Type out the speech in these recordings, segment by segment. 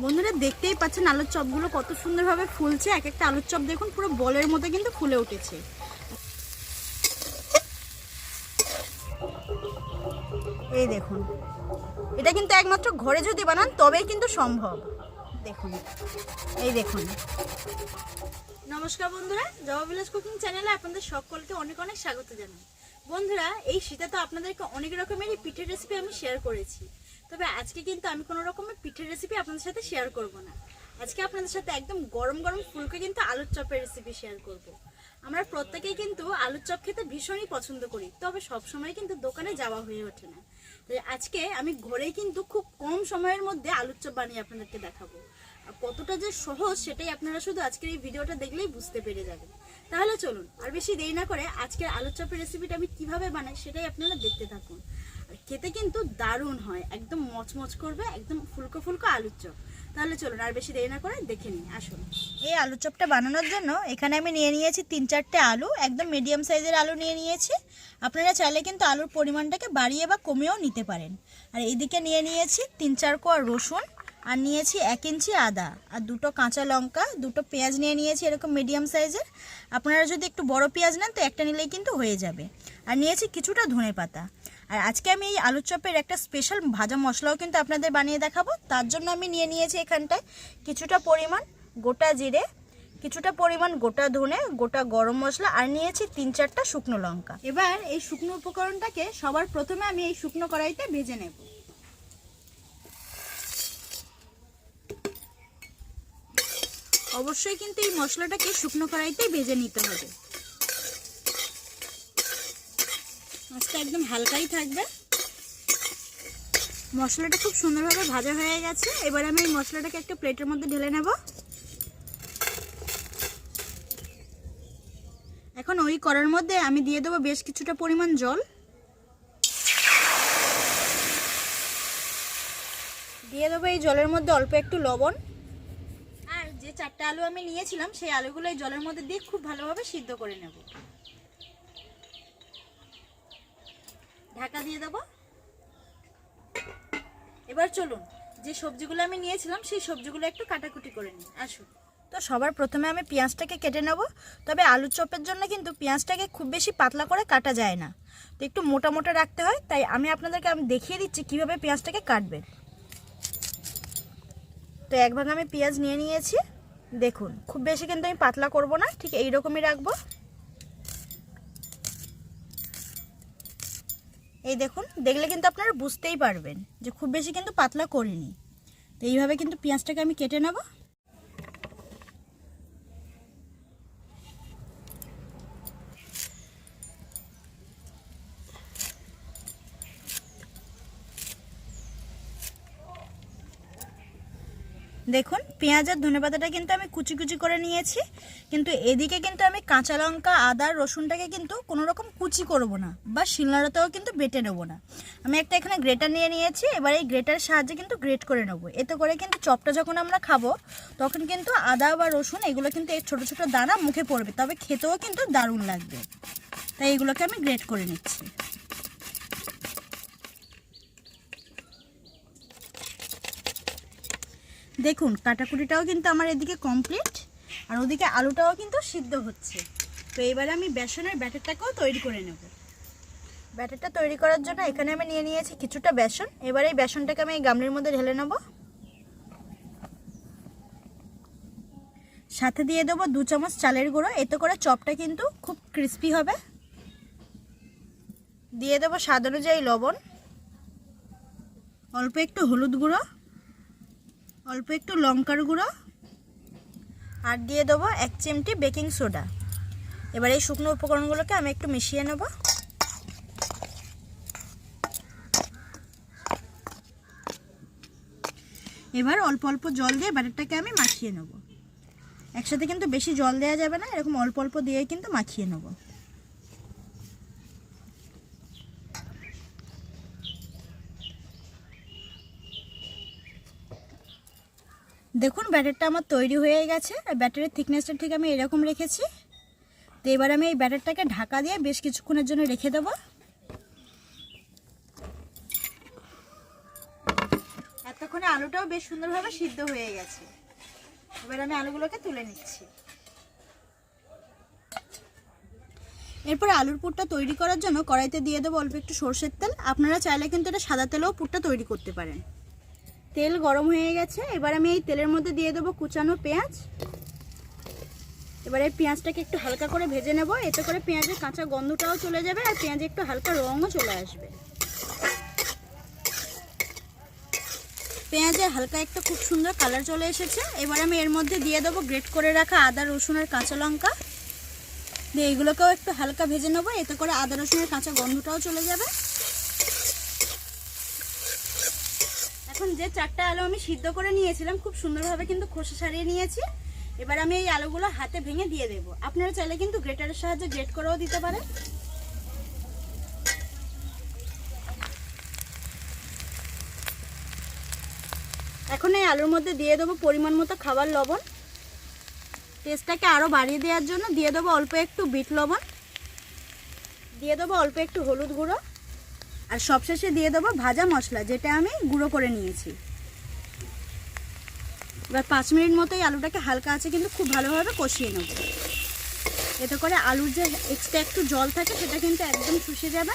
বন্ধুরা দেখতেই পাচ্ছেন আলুর চপগুলো কত সুন্দরভাবে ফুলছে। এক একটা আলুর চপ দেখুন, পুরো বলের মতো কিন্তু ফুলে উঠেছে। এই দেখুন, এটা কিন্তু একমাত্র ঘরে যদি বানান, তবেই কিন্তু সম্ভব। দেখুন, এই দেখুন। নমস্কার বন্ধুরা, জবা ভিলেজ কুকিং চ্যানেলে আপনাদের সকলকে অনেক অনেক স্বাগত জানাই। বন্ধুরা, এই শীতে তো আপনাদেরকে অনেক রকমেরই পিঠের রেসিপি আমি শেয়ার করেছি। তবে আজকে কিন্তু আমি কোনো রকমের পিঠের রেসিপি আপনাদের সাথে শেয়ার করব না। আজকে আপনাদের সাথে একদম গরম গরম ফুলকে কিন্তু আলুর চপের রেসিপি শেয়ার করব। আমরা প্রত্যেকেই কিন্তু আলুর চপ খেতে ভীষণই পছন্দ করি, তবে সব সময় কিন্তু দোকানে যাওয়া হয়ে ওঠে না। তাই আজকে আমি ঘরেই কিন্তু খুব কম সময়ের মধ্যে আলুর চপ বানিয়ে আপনাদেরকে দেখাবো। আর কতটা যে সহজ সেটাই আপনারা শুধু আজকের এই ভিডিওটা দেখলেই বুঝতে পেরে যাবেন। তাহলে চলুন, আর বেশি দেরি না করে আজকের আলুর চপের রেসিপিটা আমি কীভাবে বানাই সেটাই আপনারা দেখতে থাকুন। খেতে কিন্তু দারুণ হয়। একদম মচমচ করবে, একদম ফুলকো ফুলকো আলুর চপ। তাহলে চলুন, আর বেশি দেরি না করে দেখে নিই, আসুন। এই আলুর চপটা বানানোর জন্য এখানে আমি নিয়ে নিয়েছি তিন চারটে আলু, একদম মিডিয়াম সাইজের আলু নিয়ে নিয়েছি। আপনারা চাইলে কিন্তু আলুর পরিমাণটাকে বাড়িয়ে বা কমিয়েও নিতে পারেন। আর এদিকে নিয়ে নিয়েছি তিন চার কোয়া রসুন, আর নিয়েছি এক ইঞ্চি আদা, আর দুটো কাঁচা লঙ্কা, দুটো পেঁয়াজ নিয়ে নিয়েছি এরকম মিডিয়াম সাইজের আপনারা যদি একটু বড় পেঁয়াজ নেন, তো একটা নিলেই কিন্তু হয়ে যাবে। আর নিয়েছি কিছুটা ধনে পাতা আর আজকে আমি এই আলুর চপের একটা স্পেশাল ভাজা মশলাও কিন্তু আপনাদের বানিয়ে দেখাবো। তার জন্য আমি নিয়ে নিয়েছি এখানটায় কিছুটা পরিমাণ গোটা জিরে, কিছুটা পরিমাণ গোটা ধনে, গোটা গরম মশলা আর নিয়েছি তিন চারটা শুকনো লঙ্কা। এবার এই শুকনো উপকরণটাকে সবার প্রথমে আমি এই শুকনো কড়াইতে ভেজে নেব। অবশ্যই কিন্তু এই মশলাটাকে শুকনো কড়াইতেই ভেজে নিতে হবে। মাছটা একদম হালকাই থাকবে। মশলাটা খুব সুন্দরভাবে ভাজা হয়ে গেছে। এবার আমি এই মশলাটাকে একটা প্লেটের মধ্যে ঢেলে নেব। এখন ওই করার মধ্যে আমি দিয়ে দেবো বেশ কিছুটা পরিমাণ জল। দিয়ে দেবো এই জলের মধ্যে অল্প একটু লবণ। আর যে চারটা আলু আমি নিয়েছিলাম, সেই আলুগুলো এই জলের মধ্যে দিয়ে খুব ভালোভাবে সিদ্ধ করে নেব। ঢাকা দিয়ে দেবো। এবার চলুন, যে সবজিগুলো আমি নিয়েছিলাম, সেই সবজিগুলো একটু কাটাকুটি করে নিই। আসুন। তো সবার প্রথমে আমি পেঁয়াজটাকে কেটে নেব। তবে আলু চপের জন্য কিন্তু পেঁয়াজটাকে খুব বেশি পাতলা করে কাটা যায় না। তো একটু মোটা মোটা রাখতে হয়, তাই আমি আপনাদেরকে আমি দেখিয়ে দিচ্ছি কীভাবে পেঁয়াজটাকে কাটবেন তো এক ভাগ আমি পেঁয়াজ নিয়ে নিয়েছি। দেখুন, খুব বেশি কিন্তু আমি পাতলা করব না, ঠিক এই রকমই রাখব। এই দেখুন, দেখলে কিন্তু আপনারা বুঝতেই পারবেন যে খুব বেশি কিন্তু পাতলা করিনি। তো এইভাবে কিন্তু পেঁয়াজটাকে আমি কেটে নেব। দেখুন পেঁয়াজ আর ধনেপাতাটা কিন্তু আমি কুচি কুচি করে নিয়েছি, কিন্তু এদিকে কিন্তু আমি কাঁচা লঙ্কা, আদা, রসুনটাকে কিন্তু কোনো রকম কুচি করব না, বা শিলনোড়াতেও কিন্তু বেটে নেব না। আমি একটা এখানে গ্রেটার নিয়ে নিয়েছি, এবার এই গ্রেটারের সাহায্যে কিন্তু গ্রেট করে নেব। এতে করে কিন্তু চপটা যখন আমরা খাব, তখন কিন্তু আদা বা রসুন, এগুলো কিন্তু এই ছোটো ছোটো দানা মুখে পড়বে, তবে খেতেও কিন্তু দারুণ লাগবে। তাই এগুলোকে আমি গ্রেট করে নিচ্ছি। দেখুন, কাটাকুটিটাও কিন্তু আমার এদিকে কমপ্লিট আর ওদিকে আলুটাও কিন্তু সিদ্ধ হচ্ছে। তো এবারে আমি বেসনের ব্যাটারটাকেও তৈরি করে নেব। ব্যাটারটা তৈরি করার জন্য এখানে আমি নিয়ে নিয়েছি কিছুটা বেসন। এবারে এই বেসনটাকে আমি এই গামলির মধ্যে ঢেলে নেব। সাথে দিয়ে দেবো দু চামচ চালের গুঁড়ো। এতে করে চপটা কিন্তু খুব ক্রিস্পি হবে। দিয়ে দেবো স্বাদ অনুযায়ী লবণ। অল্প একটু হলুদ গুঁড়ো। অল্প একটু লঙ্কার গুঁড়ো আর দিয়ে দেবো এক চিমটি বেকিং সোডা। এবার এই শুকনো উপকরণগুলোকে আমি একটু মিশিয়ে নেব। এবার অল্প অল্প জল দিয়ে ব্যাটারটাকে আমি মাখিয়ে নেব। একসাথে কিন্তু বেশি জল দেওয়া যাবে না, এরকম অল্প অল্প দিয়ে কিন্তু মাখিয়ে নেব। দেখুন, ব্যাটারটা আমার তৈরি হয়ে গেছে, আর ব্যাটারের থিকনেসটা ঠিক আমি এরকম রেখেছি। তো এবার আমি এই ব্যাটারটাকে ঢাকা দিয়ে বেশ কিছুক্ষণের জন্য রেখে দেবো। এতক্ষণে আলুটাও বেশ সুন্দরভাবে সিদ্ধ হয়ে গেছে। এবার আমি আলুগুলোকে তুলে নিচ্ছি। এরপর আলুর পুরটা তৈরি করার জন্য কড়াইতে দিয়ে দেবো অল্প একটু সর্ষের তেল। আপনারা চাইলে কিন্তু এটা সাদা তেলেও পুরটা তৈরি করতে পারেন। তেল গরম হয়ে গেছে। এবার আমি এই তেলের মধ্যে দিয়ে দেবো কুচানো পেঁয়াজ। এবারে পেঁয়াজটাকে একটু হালকা করে ভেজে নেব। এতে করে পেঁয়াজের কাঁচা গন্ধটাও চলে যাবে আর পেঁয়াজে একটু হালকা রঙও চলে আসবে। পেঁয়াজের হালকা একটা খুব সুন্দর কালার চলে এসেছে। এবার আমি এর মধ্যে দিয়ে দেবো গ্রেট করে রাখা আদা, রসুন আর কাঁচা লঙ্কা। দিয়ে এগুলোকেও একটু হালকা ভেজে নেব। এতে করে আদা, রসুনের কাঁচা গন্ধটাও চলে যাবে। এখন যে চারটা আলু আমি সিদ্ধ করে নিয়েছিলাম, খুব সুন্দরভাবে কিন্তু খোসা সারিয়ে নিয়েছি। এবার আমি এই আলুগুলো হাতে ভেঙে দিয়ে দেবো। আপনারা চাইলে কিন্তু গ্রেটারের সাহায্যে গ্রেট করেও দিতে পারেন। এখন এই আলুর মধ্যে দিয়ে দেবো পরিমাণ মতো খাবার লবণ। টেস্টটাকে আরও বাড়িয়ে দেওয়ার জন্য দিয়ে দেবো অল্প একটু বিট লবণ। দিয়ে দেবো অল্প একটু হলুদ গুঁড়ো। আর সবশেষে দিয়ে দেবো ভাজা মশলা, যেটা আমি গুঁড়ো করে নিয়েছি। এবার পাঁচ মিনিট মতোই আলুটাকে হালকা আছে, কিন্তু খুব ভালোভাবে কষিয়ে নেব। এতে করে আলুর যে এক্সট্রা একটু জল থাকে, সেটা কিন্তু একদম শুষে যাবে।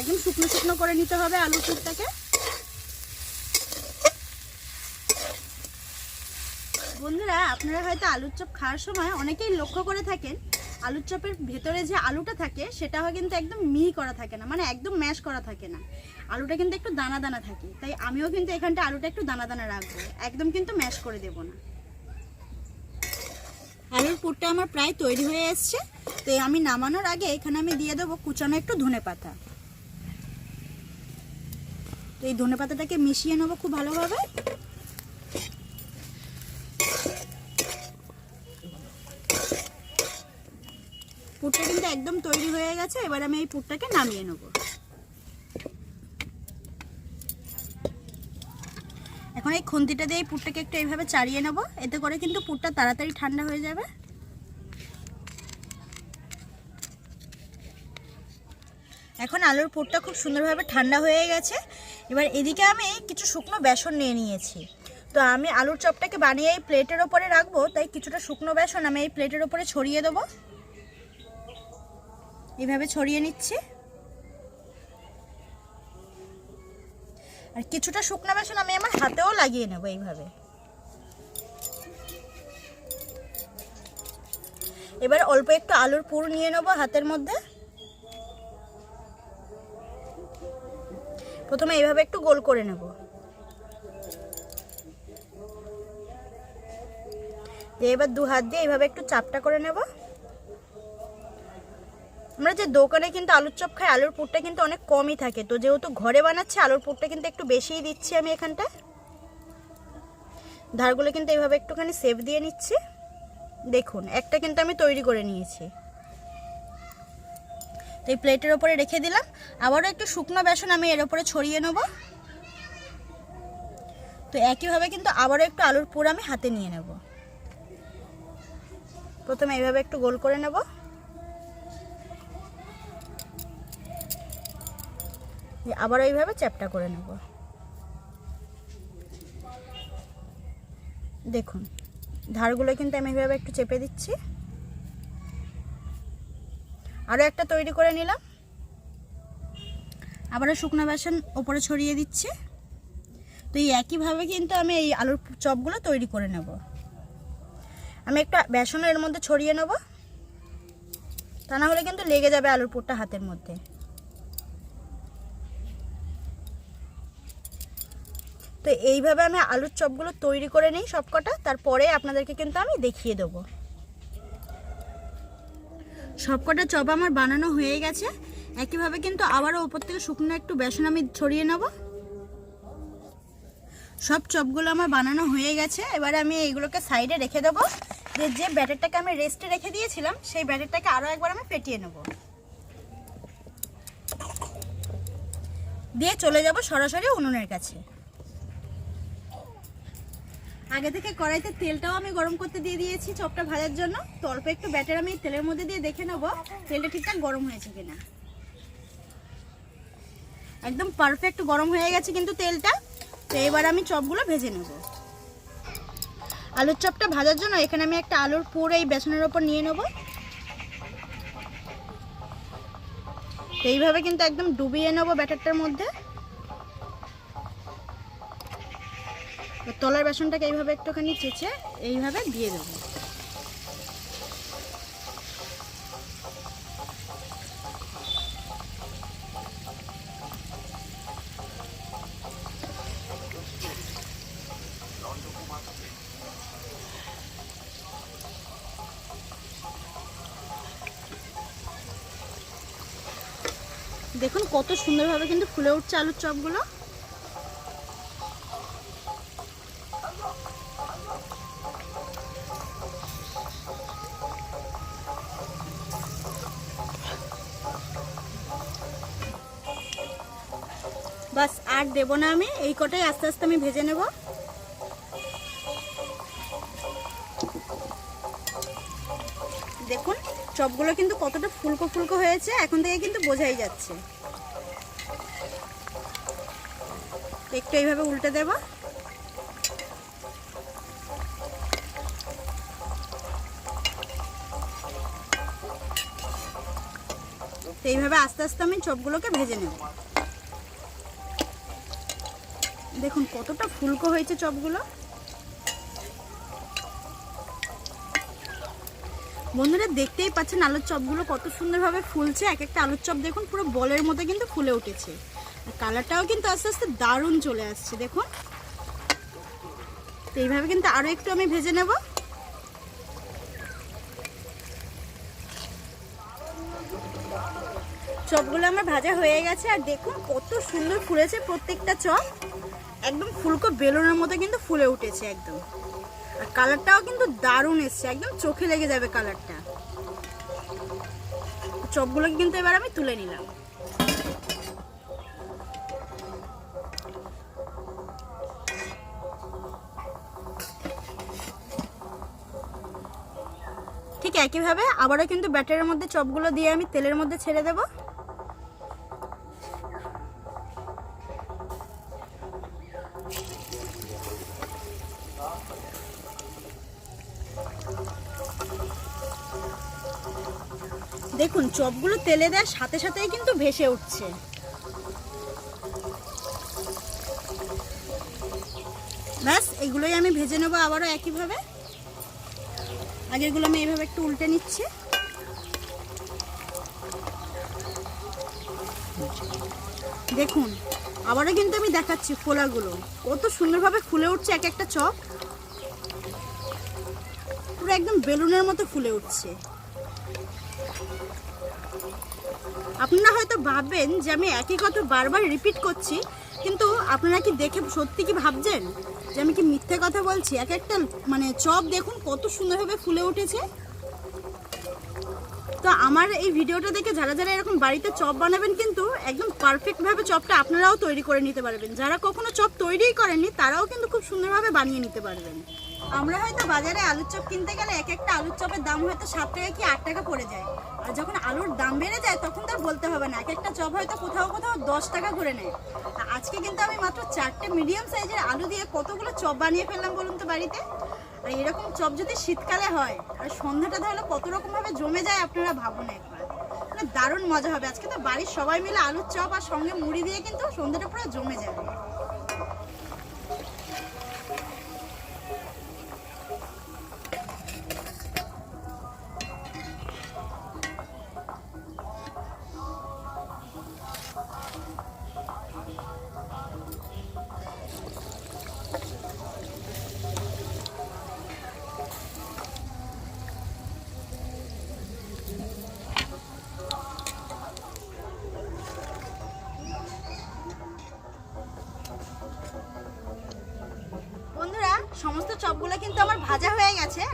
একদম শুকনো শুকনো করে নিতে হবে আলুর টুকটাকে বন্ধুরা, আপনারা হয়তো আলুর চপ খাওয়ার সময় অনেকেই লক্ষ্য করে থাকেন আলুর চপের ভেতরে যে আলুটা থাকে, সেটা কিন্তু একদম মিহি করা থাকে না মানে একদম ম্যাশ করা থাকে না। আলুটা কিন্তু একটু দানা দানা থাকে, তাই আমিও কিন্তু এখানটা আলুটা একটু দানা দানা রাখব, একদম কিন্তু ম্যাশ করে দেব না। আলুর পুরটা আমার প্রায় তৈরি হয়ে এসছে, তো আমি নামানোর আগে এখানে আমি দিয়ে দেবো কুচানো একটু ধনে পাতা। তো এই ধনে পাতাটাকে মিশিয়ে নেব খুব ভালোভাবে। পুরটা কিন্তু একদম তৈরি হয়ে গেছে, এবার আমি এই পুরটাকে নামিয়ে নেব। এখন এই খুন্তিটা দিয়ে এই পুরটাকে একটু এইভাবে চাড়িয়ে নেব, এতে করে কিন্তু পুরটা তাড়াতাড়ি ঠান্ডা হয়ে যাবে। এখন আলুর পুরটা খুব সুন্দরভাবে ঠান্ডা হয়ে গেছে। এবার এদিকে আমি কিছু শুকনো বেসন নিয়ে নিয়েছি। তো আমি আলুর চপটাকে বানিয়ে এই প্লেটের ওপরে রাখব, তাই কিছুটা শুকনো বেসন আমি এই প্লেটের ওপরে ছড়িয়ে দেবো। এভাবে ছড়িয়ে নিচ্ছি। আর কিছুটা শুকনো বেসন আমি আমার হাতেও লাগিয়ে নেব এইভাবে। এবার অল্প একটু আলুর পুর নিয়ে নেব হাতের মধ্যে। প্রথমে এইভাবে একটু গোল করে নেব। এবার দু হাত দিয়ে এইভাবে একটু চাপটা করে নেব। আমরা যে দোকানে কিন্তু আলুর চপ খাই, আলুর পুরটা কিন্তু অনেক কমই থাকে। তো যেহেতু ঘরে বানাচ্ছে, আলুর পুরটা কিন্তু একটু বেশিই দিচ্ছি আমি এখানটা ধারগুলো কিন্তু এইভাবে একটুখানি সেভ দিয়ে নিচ্ছি। দেখুন, একটা কিন্তু আমি তৈরি করে নিয়েছি। তো এই প্লেটের ওপরে রেখে দিলাম। আবারও একটু শুকনো বেসন আমি এর ওপরে ছড়িয়ে নেব। তো একইভাবে কিন্তু আবারও একটু আলুর পুর আমি হাতে নিয়ে নেব। প্রথমে এইভাবে একটু গোল করে নেব। আবার এইভাবে চ্যাপটা করে নেব। দেখুন, ধারগুলো কিন্তু আমি এইভাবে একটু চেপে দিচ্ছি। আরও একটা তৈরি করে নিলাম। আবারও শুকনো বেসন ওপরে ছড়িয়ে দিচ্ছি। তো এই একইভাবে কিন্তু আমি এই আলুর চপগুলো তৈরি করে নেব। আমি একটা বেসনও এর মধ্যে ছড়িয়ে নেব। তা না হলে কিন্তু লেগে যাবে আলুর পুরটা হাতের মধ্যে। তো এইভাবে আমি আলুর চপগুলো তৈরি করে নিই সবকটা। তারপরে আপনাদেরকে কিন্তু আমি দেখিয়ে দেবো। সবকটা চপ আমার বানানো হয়ে গেছে। একইভাবে কিন্তু আবারও ওপর থেকে শুকনো একটু বেসন আমি ছড়িয়ে নেব। সব চপগুলো আমার বানানো হয়ে গেছে। এবারে আমি এইগুলোকে সাইডে রেখে দেবো। যে যে ব্যাটারটাকে আমি রেস্টে রেখে দিয়েছিলাম, সেই ব্যাটারটাকে আরও একবার আমি ফেটিয়ে নেব। দিয়ে চলে যাব সরাসরি উনুনের কাছে। আগে থেকে কড়াইতে তেলটাও আমি গরম করতে দিয়ে দিয়েছি চপটা ভাজার জন্য। তো অল্প একটু ব্যাটার আমি তেলের মধ্যে দিয়ে দেখে নেব তেলটা ঠিকঠাক গরম হয়েছে কিনা। একদম পারফেক্ট গরম হয়ে গেছে কিন্তু তেলটা। তো এবার আমি চপগুলো ভেজে নেব। আলুর চপটা ভাজার জন্য এখানে আমি একটা আলুর পুর এই বেসনের ওপর নিয়ে নেব। এইভাবে কিন্তু একদম ডুবিয়ে নেব ব্যাটারটার মধ্যে। তলার বেসনটাকে এইভাবে একটুখানি চেঁচে এইভাবে দিয়ে দেবো। দেখুন কত সুন্দরভাবে কিন্তু ফুলে উঠছে আলুর চপগুলো। দেবো না আমি। এই কটাই আস্তে আস্তে আমি ভেজে নেব। দেখুন, চপগুলো কিন্তু কতটা ফুলকো ফুলকো হয়েছে, এখন থেকে কিন্তু বোঝাই যাচ্ছে। একটু এইভাবে উল্টে দেব। এইভাবে আস্তে আস্তে আমি চপগুলোকে ভেজে নেব। দেখুন, কতটা ফুলকো হয়েছে চপগুলো। বন্ধুরা, দেখতেই পাচ্ছেন আলুর চপগুলো কত সুন্দরভাবে ফুলছে। এক একটা আলুর চপ দেখুন, পুরো বলের মতো কিন্তু ফুলে উঠেছে। আর কালারটাও কিন্তু আস্তে আস্তে দারুণ চলে আসছে, দেখুন। তো এইভাবে কিন্তু আরও একটু আমি ভেজে নেব। চপগুলো আমার ভাজা হয়ে গেছে, আর দেখুন কত সুন্দর ফুলেছে প্রত্যেকটা চপ। একদম ফুলকো বেলুনের মতো কিন্তু ফুলে উঠেছে একদম। আর কালারটাও কিন্তু দারুণ এসছে, একদম চোখে লেগে যাবে কালারটা। চপগুলোকে কিন্তু এবার আমি তুলে নিলাম। ঠিক একইভাবে আবারও কিন্তু ব্যাটারের মধ্যে চপগুলো দিয়ে আমি তেলের মধ্যে ছেড়ে দেবো। চপগুলো তেলে দেওয়ার সাথে সাথেই কিন্তু ভেসে উঠছে। ব্যাস, এগুলোই আমি ভেজে নেব আবারও একইভাবে। আগেরগুলো আমি এইভাবে একটু উল্টে নিচ্ছি। দেখুন, আবারও কিন্তু আমি দেখাচ্ছি ফোলাগুলো কত সুন্দরভাবে ফুলে উঠছে এক একটা চপ। পুরো একদম বেলুনের মতো ফুলে উঠছে। আপনারা হয়তো ভাববেন যে আমি একই কথা বারবার রিপিট করছি, কিন্তু আপনারা কি দেখে সত্যি কি ভাবছেন? যে আমি কি মিথ্যে কথা বলছি? এক একটা মানে চপ দেখুন কত সুন্দরভাবে ফুলে উঠেছে। তো আমার এই ভিডিওটা দেখে যারা যারা এরকম বাড়িতে চপ বানাবেন কিন্তু একদম পারফেক্টভাবে চপটা আপনারাও তৈরি করে নিতে পারবেন। যারা কখনো চপ তৈরিই করেননি, তারাও কিন্তু খুব সুন্দরভাবে বানিয়ে নিতে পারবেন। আমরা হয়তো বাজারে আলুর চপ কিনতে গেলে এক একটা আলুর চপের দাম হয়তো সাত টাকা কি আট টাকা পড়ে যায়। আর যখন আলুর দাম বেড়ে যায়, তখন তার বলতে হবে না। এক একটা চপ হয়তো কোথাও কোথাও দশ টাকা করে নেয়। আজকে কিন্তু আমি মাত্র চারটে মিডিয়াম সাইজের আলু দিয়ে কতগুলো চপ বানিয়ে ফেললাম বলুন তো বাড়িতে? আর এরকম চপ যদি শীতকালে হয়, আর সন্ধ্যাটা তাহলে কত রকমভাবে জমে যায় আপনারা ভাবুন একবার। মানে দারুণ মজা হবে। আজকে তো বাড়ির সবাই মিলে আলুর চপ আর সঙ্গে মুড়ি দিয়ে কিন্তু সন্ধ্যাটা পুরো জমে যাবে।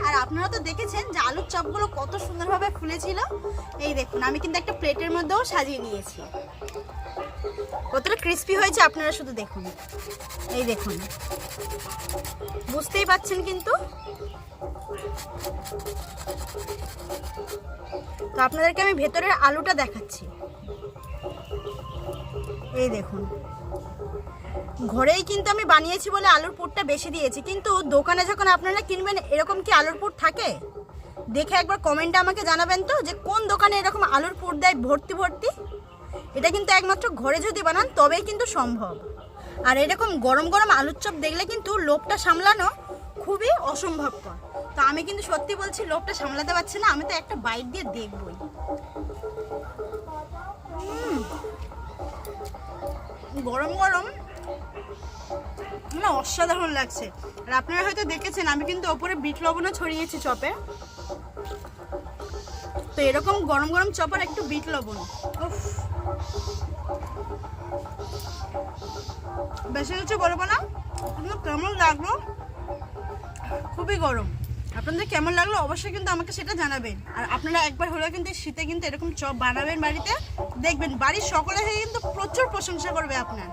আর আপনারা তো দেখেছেন যে আলুর চপগুলো কত সুন্দরভাবে ফুলেছিল। এই দেখুন, আমি কিন্তু একটা প্লেটের মধ্যেও সাজিয়ে নিয়েছি। কতটা ক্রিস্পি হয়েছে আপনারা শুধু দেখুন। এই দেখুন। বুঝতেই পাচ্ছেন কিন্তু? তো আপনাদেরকে আমি ভেতরের আলুটা দেখাচ্ছি। এই দেখুন। ঘরেই কিন্তু আমি বানিয়েছি বলে আলুর পুরটা বেশি দিয়েছি। কিন্তু দোকানে যখন আপনারা কিনবেন, এরকম কি আলুর পুর থাকে? দেখে একবার কমেন্টে আমাকে জানাবেন তো, যে কোন দোকানে এরকম আলুর পুর দেয় ভর্তি ভর্তি? এটা কিন্তু একমাত্র ঘরে যদি বানান, তবেই কিন্তু সম্ভব। আর এরকম গরম গরম আলুর চপ দেখলে কিন্তু লোভটা সামলানো খুবই অসম্ভবকর তো আমি কিন্তু সত্যি বলছি, লোভটা সামলাতে পারছি না, আমি তো একটা বাইট দিয়ে দেখবই। গরম গরম মানে অসাধারণ লাগছে। আর আপনারা হয়তো দেখেছেন, আমি কিন্তু ওপরে বিট লবণও ছড়িয়েছি চপে। তো এরকম গরম গরম চপার একটু বিট লবণ। বেশি কিছু বলব না? কেমন লাগল? খুবই গরম। আপনাদের কেমন লাগল? অবশ্যই কিন্তু আমাকে সেটা জানাবেন। আর আপনারা একবার হলেও কিন্তু শীতে কিন্তু এরকম চপ বানাবেন বাড়িতে, দেখবেন বাড়ির সকলে কিন্তু প্রচুর প্রশংসা করবে আপনার।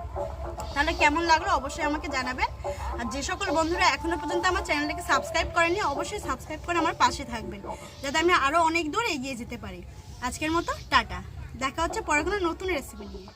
তাহলে কেমন লাগল অবশ্যই আমাকে জানাবেন। আর যে সকল বন্ধুরা এখনও পর্যন্ত আমার চ্যানেলটাকে সাবস্ক্রাইব করেনি, অবশ্যই সাবস্ক্রাইব করে আমার পাশে থাকবেন। যাতে আমি আরও অনেক দূর এগিয়ে যেতে পারি। আজকের মতো, টাটা। দেখা হচ্ছে পরে কোনো নতুন রেসিপি নিয়ে।